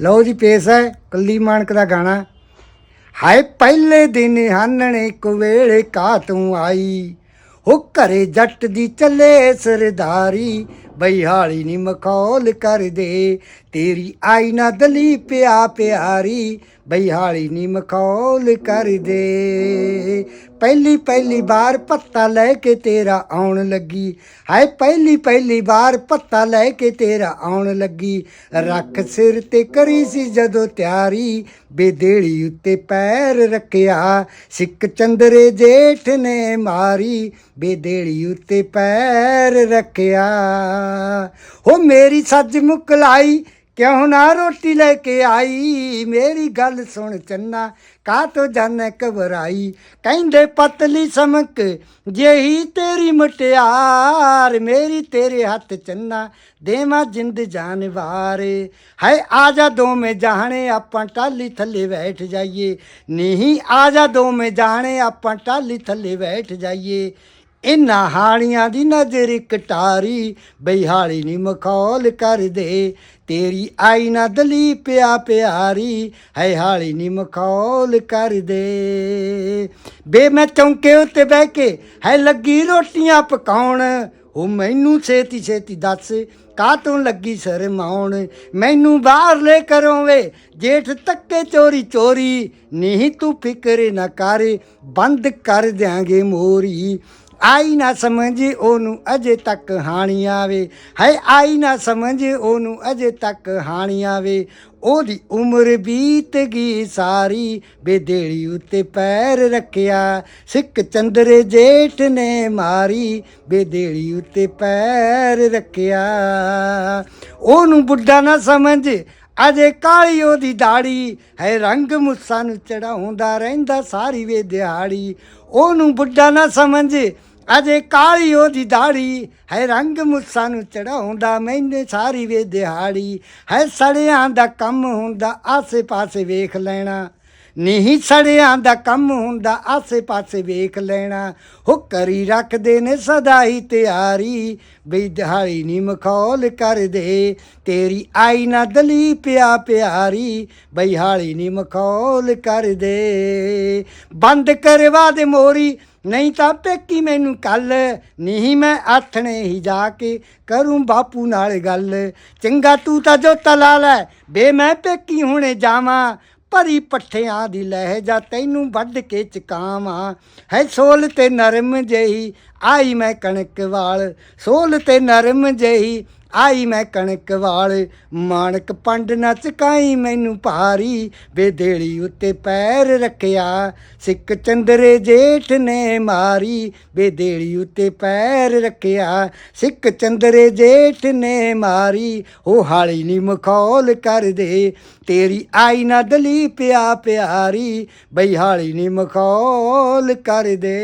ਲਓ ਜੀ ਪੇਸ਼ ਹੈ, ਕੁੱਲੀ ਮਾਨਕ ਦਾ ਗਾਣਾ। ਹਾਏ, ਪਹਿਲੇ ਦਿਨ ਹਾਨਣੇ ਕੋ ਵੇਲੇ ਕਾ ਤੂੰ ਆਈ। ਹੋ ਘਰੇ ਜੱਟ ਦੀ ਚੱਲੇ ਸਰਦਾਰੀ ਬਈ ਹਾਲੀ ਨੀ ਮਖੌਲ ਕਰ ਦੇ ਤੇਰੀ ਆਈ ਨਾ ਦਲੀ ਪਿਆ ਪਿਆਰੀ, ਬਈ ਹਾਲੀ ਨੀ ਮਖੌਲ ਕਰ ਦੇ ਪਹਿਲੀ ਪਹਿਲੀ ਵਾਰ ਪੱਤਾ ਲੈ ਕੇ ਤੇਰਾ ਆਉਣ ਲੱਗੀ। ਹਾਏ, ਪਹਿਲੀ ਪਹਿਲੀ ਵਾਰ ਪੱਤਾ ਲੈ ਕੇ ਤੇਰਾ ਆਉਣ ਲੱਗੀ। ਰੱਖ ਸਿਰ ਤੇ ਕਰੀ ਸੀ ਜਦੋਂ ਤਿਆਰੀ, ਬੇਦੇੜੀ ਉੱਤੇ ਪੈਰ ਰੱਖਿਆ। ਸਿੱਕ ਚੰਦਰੇ ਜੇਠ ਨੇ ਮਾਰੀ, ਬੇਦੇੜੀ ਉੱਤੇ ਪੈਰ ਰੱਖਿਆ। ਹੋ ਮੇਰੀ ਸੱਜ ਮੁਕਲਾਈ, ਕਿਉਂ ਨਾ ਰੋਟੀ ਲੈ ਕੇ ਆਈ? ਮੇਰੀ ਗੱਲ ਸੁਣ ਚੰਨਾ ਕਾ ਤੋ ਜਾਣੇ ਘਬਰਾਈ? ਕਹਿੰਦੇ ਪਤਲੀ ਸਮਕ, ਜਿਹੀ ਤੇਰੀ ਮਟਿਆਰ, ਮੇਰੀ ਤੇਰੇ ਹੱਥ ਚੰਨਾ, ਦੇਵਾ ਜਿੰਦ ਜਾਨਵਾਰ। ਹੈ ਆ ਜਾ ਦੋਵੇਂ ਜਾਣੇ, ਆਪਾਂ ਟਾਲੀ ਥੱਲੇ ਬੈਠ ਜਾਈਏ। ਨਹੀਂ ਆ ਜਾ ਦੋਵੇਂ ਜਾਣੇ, ਆਪਾਂ ਟਾਲੀ ਥੱਲੇ ਬੈਠ ਜਾਈਏ। ਇਨਾਂ ਹਾਲੀਆਂ ਦੀ ਨਜ਼ਰ ਕਟਾਰੀ ਬਈ ਹਾਲੀ ਨੀ ਮਖੌਲ ਕਰ ਦੇ ਤੇਰੀ ਆਈ ਨਾ ਦਲੀ ਪਿਆ ਪਿਆਰੀ, ਹੈ ਹਾਲੀ ਨੀ ਮਖੌਲ ਕਰ ਦੇ ਬੇ ਮੈਂ ਚੌਂਕੇ ਉੱਤੇ ਬਹਿ ਕੇ ਹੈ ਲੱਗੀ ਰੋਟੀਆਂ ਪਕਾਉਣ। ਉਹ ਮੈਨੂੰ ਛੇਤੀ ਛੇਤੀ ਦੱਸ ਕਾ ਤੂੰ ਲੱਗੀ ਸ਼ਰਮਾਉਣ? ਮੈਨੂੰ ਬਾਹਰ ਲੈ ਕਰੋਂ ਵੇ, ਜੇਠ ਤੱਕੇ ਚੋਰੀ ਚੋਰੀ। ਨਹੀਂ ਤੂੰ ਫਿਕਰ ਨਾ ਕਰ, ਬੰਦ ਕਰ ਦਿਆਂਗੇ ਮੋਰੀ। ਆਈ ਨਾ ਸਮਝ ਉਹਨੂੰ ਅਜੇ ਤੱਕ ਹਾਣੀ ਆਵੇ। ਹੈ ਆਈ ਨਾ ਸਮਝ ਉਹਨੂੰ ਅਜੇ ਤੱਕ ਹਾਣੀ ਆਵੇ। ਉਹਦੀ ਉਮਰ ਬੀਤ ਗਈ ਸਾਰੀ, ਬੇਦੇੜੀ ਉੱਤੇ ਪੈਰ ਰੱਖਿਆ। ਸਿੱਕ ਚੰਦਰੇ ਜੇਠ ਨੇ ਮਾਰੀ, ਬੇਦੇੜੀ ਉੱਤੇ ਪੈਰ ਰੱਖਿਆ। ਉਹਨੂੰ ਬੁੱਢਾ ਨਾ ਸਮਝ, ਅਜੇ ਕਾਲੀ ਉਹਦੀ ਦਾੜੀ। ਹੈ ਰੰਗ ਮੁੱਸਾਂ ਨੂੰ ਚੜਾਉਂਦਾ ਰਹਿੰਦਾ ਸਾਰੀ ਵੇ ਦਿਹਾੜੀ। ਉਹਨੂੰ ਬੁੱਢਾ ਨਾ ਸਮਝ ਅਜੇ ਕਾਲੀ ਉਹਦੀ ਦਾੜੀ ਹੈ ਰੰਗ ਮੁੱਸਾਂ ਨੂੰ ਚੜਾਉਂਦਾ, ਮੈਨੇ ਸਾਰੀ ਵੇ ਦਿਹਾੜੀ ਹੈ ਸੜਿਆਂ ਦਾ ਕੰਮ ਹੁੰਦਾ ਆਸੇ ਪਾਸੇ ਵੇਖ ਲੈਣਾ। ਨਹੀਂ ਸੜਿਆਂ ਦਾ ਕੰਮ ਹੁੰਦਾ ਆਸੇ ਪਾਸੇ ਵੇਖ ਲੈਣਾ। ਹੋ ਕਰੀ ਰੱਖਦੇ ਨੇ ਸਦਾ ਹੀ ਤਿਆਰੀ। ਬਈ ਦਿਹਾੜੀ ਨੀ ਮਖੌਲ ਕਰ ਦੇ ਤੇਰੀ ਆਈ ਨਾ ਦਲੀ ਪਿਆ ਪਿਆਰੀ। ਬਈ ਹਾਲੀ ਨੀ ਮਖੌਲ ਕਰ ਦੇ ਬੰਦ ਕਰਵਾ ਦੇ ਮੋਰੀ, ਨਹੀਂ ਤਾਂ ਪੇਕੀ ਮੈਨੂੰ ਕੱਲ। ਨਹੀਂ ਮੈਂ ਆਥਣੇ ਹੀ ਜਾ ਕੇ ਕਰੂੰ ਬਾਪੂ ਨਾਲ ਗੱਲ। ਚੰਗਾ ਤੂੰ ਤਾਂ ਜੋ ਤਲਾ ਲੈ, ਬੇ ਮੈਂ ਪੇਕੀ ਹੁਣੇ ਜਾਵਾਂ। ਭਰੀ ਪੱਠਿਆਂ ਦੀ ਲਹਿ ਜਾ ਤੈਨੂੰ ਵੱਢ ਕੇ ਚਕਾਵਾਂ। ਹੈ ਸੋਲ ਤੇ ਨਰਮ ਜਹੀ, ਆਈ ਮੈਂ ਕਣਕ ਵਾਲ। ਸੋਲ ਤੇ ਨਰਮ ਜਹੀ ਆਈ ਮੈਂ ਕਣਕ ਵਾਲ, ਮਾਣਕ ਪੰਡ ਨਾ ਮੈਨੂੰ ਭਾਰੀ ਬੇਦੇੜੀ ਉੱਤੇ ਪੈਰ ਰੱਖਿਆ, ਸਿੱਕ ਚੰਦਰੇ ਜੇਠ ਨੇ ਮਾਰੀ ਬੇਦੇੜੀ ਉੱਤੇ ਪੈਰ ਰੱਖਿਆ, ਸਿੱਕ ਚੰਦਰੇ ਜੇਠ ਨੇ ਮਾਰੀ, ਉਹ ਹਾਲੀ ਨੀ ਮਖੌਲ ਕਰ ਦੇ ਤੇਰੀ ਆਈ ਨਾ ਦਲੀ ਪਿਆ ਪਿਆਰੀ, ਬਈ ਹਾਲੀ ਨੀ ਮਖੌਲ ਕਰ ਦੇ